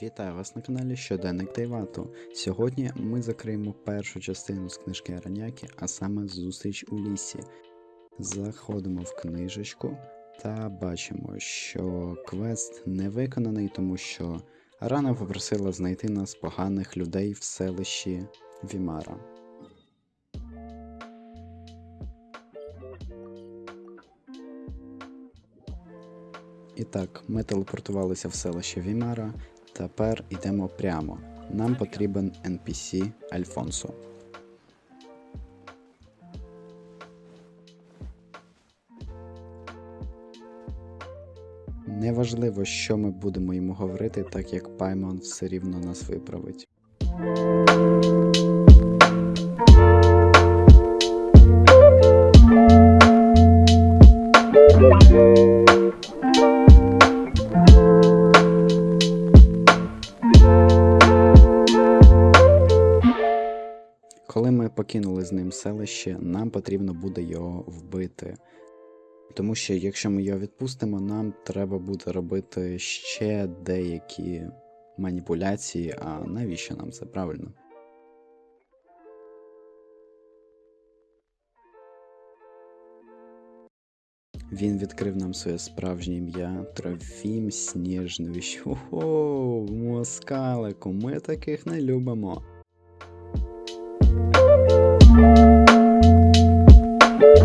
Вітаю вас на каналі Щоденник Тайвату. Сьогодні ми закриємо першу частину з книжки Араняки, а саме Зустріч у лісі. Заходимо в книжечку та бачимо, що квест не виконаний, тому що Арана попросила знайти нас поганих людей в селищі Вімара. І так, ми телепортувалися в селище Вімара. Тепер йдемо прямо. Нам потрібен NPC Альфонсо. Неважливо, що ми будемо йому говорити, так як Паймон все рівно нас виправить. Коли ми покинули з ним селище, нам потрібно буде його вбити. Тому що якщо ми його відпустимо, нам треба буде робити ще деякі маніпуляції, а навіщо нам це правильно? Він відкрив нам своє справжнє ім'я Трофім Сніжнович. Ого, москалику, ми таких не любимо.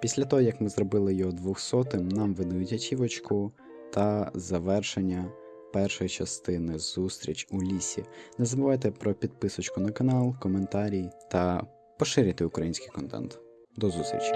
Після того, як ми зробили його 200, нам видають ачівочку та завершення першої частини зустріч у лісі. Не забувайте про підписочку на канал, коментарі та поширюйте український контент. До зустрічі!